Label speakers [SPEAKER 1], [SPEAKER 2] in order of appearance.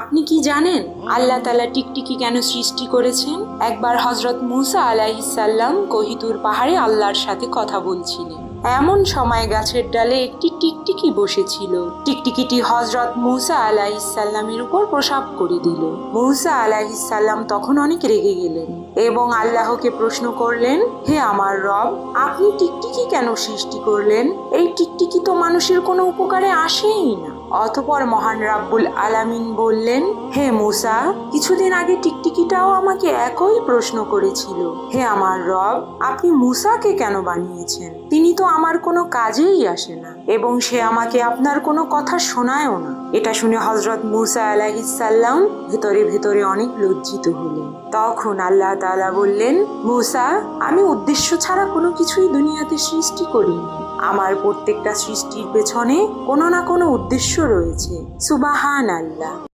[SPEAKER 1] আপনি কি জানেন আল্লাহ তালা টিকটিকি কেন সৃষ্টি করেছেন? একবার হজরত মুসা আলাইসাল্লাম কহিতুর পাহাড়ে আল্লাহর সাথে কথা বলছিলেন। এমন সময় গাছের ডালে একটি টিকটিকি বসেছিল। টিকটিকিটি হজরত মুসা আলাইসাল্লামের উপর প্রসাব করে দিল। মুসা আলাইসাল্লাম তখন অনেক রেগে গেলেন এবং আল্লাহকে প্রশ্ন করলেন, হে আমার রব, আপনি টিকটিকি কেন সৃষ্টি করলেন? এই টিকটিকি তো মানুষের কোনো উপকারে আসেই না। অতপর মহান রাব্বুল আলামিন বললেন, হে মুসা, কিছুদিন আগে টিকটিকিটাও আমাকে একই প্রশ্ন করেছিল। হে আমার রব, আপনি মুসাকে কেন বানিয়েছেন? তিনি তো আমার কোনো কাজেই আসে না, এবং সে আমাকে আপনার কোনো কথা শোনায়ও না। এটা শুনে হজরত মুসা আলাইসাল্লাম ভেতরে ভেতরে অনেক লজ্জিত হলেন। তখন আল্লাহ তালা বললেন, মুসা, আমি উদ্দেশ্য ছাড়া কোনো কিছুই দুনিয়াতে সৃষ্টি করিনি। আমার প্রত্যেকটা সৃষ্টির পেছনে কোনো না কোনো উদ্দেশ্য রয়েছে। সুবাহান আল্লাহ